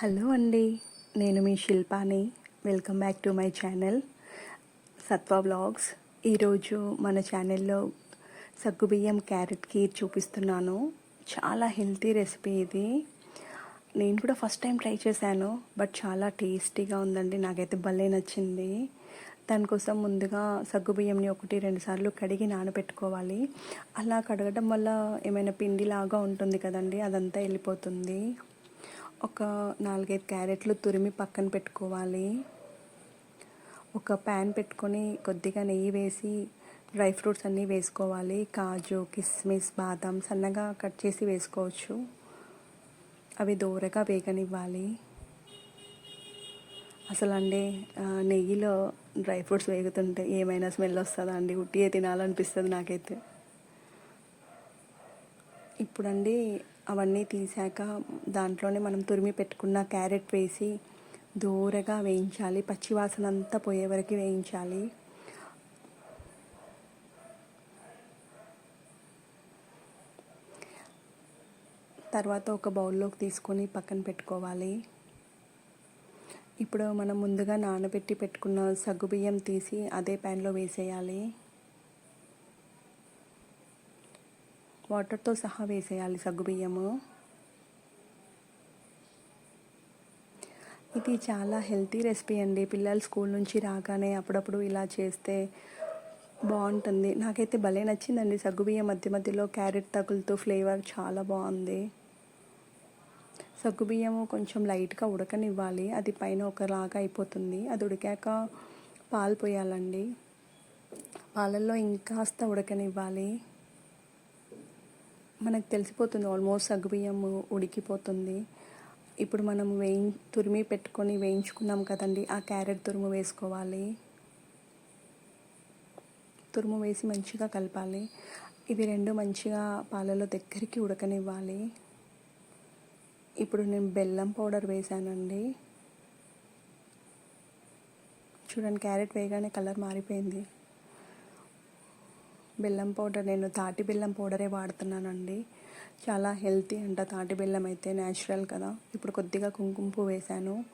Hello అండి నేను మీ శిల్పాని. Welcome back to my channel Satva blogs ఈరోజు మన ఛానల్లో సగ్గుబియ్యం క్యారెట్ కీర్ చూపిస్తున్నాను. చాలా హెల్తీ రెసిపీ ఇది. నేను కూడా ఫస్ట్ టైం ట్రై చేశాను బట్ చాలా టేస్టీగా ఉందండి. నాకైతే భలే నచ్చింది. దానికోసం ముందుగా సగ్గుబియ్యంని ఒకటి రెండు సార్లు కడిగి నానబెట్టుకోవాలి. అలా కడగడం వల్ల ఏమైనా పిండిలాగా ఉంటుంది కదండి అదంతా వెళ్ళిపోతుంది. ఒక నాలుగైదు క్యారెట్లు తురిమి పక్కన పెట్టుకోవాలి. ఒక ప్యాన్ పెట్టుకొని కొద్దిగా నెయ్యి వేసి డ్రై ఫ్రూట్స్ అన్నీ వేసుకోవాలి. కాజు కిస్మిస్ బాదం సన్నగా కట్ చేసి వేసుకోవచ్చు. అవి దూరగా వేగనివ్వాలి. అసలు అండి నెయ్యిలో డ్రై ఫ్రూట్స్ వేగుతుంటే ఏమైనా స్మెల్ వస్తుందా అండి? ఉట్టియే తినాలనిపిస్తుంది నాకైతే. ఇప్పుడండి అవన్నీ తీసాక దాంట్లోనే మనం తురిమి పెట్టుకున్న క్యారెట్ వేసి దూరగా వేయించాలి. పచ్చివాసన అంతా పోయే వరకు వేయించాలి. తర్వాత ఒక బౌల్లోకి తీసుకొని పక్కన పెట్టుకోవాలి. ఇప్పుడు మనం ముందుగా నానబెట్టి పెట్టుకున్న సగ్గుబియ్యం తీసి అదే ప్యాన్లో వేసేయాలి. వాటర్తో సహా వేసేయాలి సగ్గుబియ్యము ఇది చాలా హెల్తీ రెసిపీ అండి. పిల్లలు స్కూల్ నుంచి రాగానే అప్పుడప్పుడు ఇలా చేస్తే బాగుంటుంది. నాకైతే భలే నచ్చిందండి సగ్గుబియ్యం మధ్య మధ్యలో క్యారెట్ తగులుతూ ఫ్లేవర్ చాలా బాగుంది. సగ్గుబియ్యము కొంచెం లైట్గా ఉడకనివ్వాలి. అది పైన ఒకలాగా అయిపోతుంది. అది ఉడికాక పాలు పోయాలండి. పాలల్లో ఇంకాస్త ఉడకనివ్వాలి. మనకు తెలిసిపోతుంది. ఆల్మోస్ట్ సగ్గుబియ్యం ఉడికిపోతుంది. ఇప్పుడు మనం వేయి తురిమి పెట్టుకొని వేయించుకున్నాం కదండి ఆ క్యారెట్ తురుము వేసుకోవాలి. తురుము వేసి మంచిగా కలపాలి. ఇవి రెండు మంచిగా పాలలో దగ్గరికి ఉడకనివ్వాలి. ఇప్పుడు నేను బెల్లం పౌడర్ వేసానండి. చూడండి క్యారెట్ వేయగానే కలర్ మారిపోయింది. బెల్లం పౌడర్ నేను తాటి బెల్లం పౌడరే వాడుతున్నానండి. చాలా హెల్తీ అంట తాటి బెల్లం అయితే న్యాచురల్ కదా. ఇప్పుడు కొద్దిగా కుంకుమ పువ్వు వేసాను.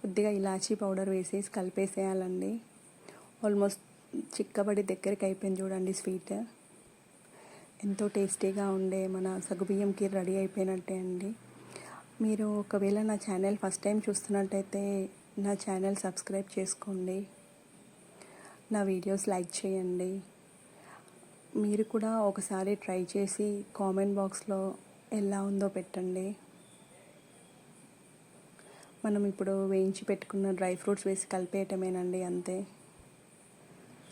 కొద్దిగా ఇలాచీ పౌడర్ వేసేసి కలిపేసేయాలండి. ఆల్మోస్ట్ చిక్కబడి దగ్గరికి అయిపోయింది చూడండి స్వీట్. ఎంతో టేస్టీగా ఉండే మన సగుబియ్యంకి రెడీ అయిపోయినట్టే అండి. మీరు ఒకవేళ నా ఛానల్ ఫస్ట్ టైం చూస్తున్నట్టయితే నా ఛానల్ సబ్స్క్రైబ్ చేసుకోండి. నా వీడియోస్ లైక్ చేయండి. మీరు కూడా ఒకసారి ట్రై చేసి కామెంట్ బాక్స్లో ఎలా ఉందో పెట్టండి. మనం ఇప్పుడు వేయించి పెట్టుకున్న డ్రై ఫ్రూట్స్ వేసి కలిపేయటమేనండి అంతే.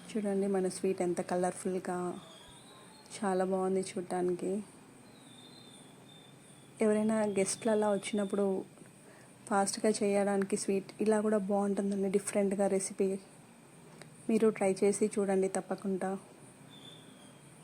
చూడండి మన స్వీట్ ఎంత కలర్ఫుల్గా చాలా బాగుంది చూడటానికి ఎవరైనా గెస్ట్లు అలా వచ్చినప్పుడు ఫాస్ట్గా చేయడానికి స్వీట్ ఇలా కూడా బాగుంటుందండి డిఫరెంట్గా రెసిపీ. మీరు ట్రై చేసి చూడండి తప్పకుండా.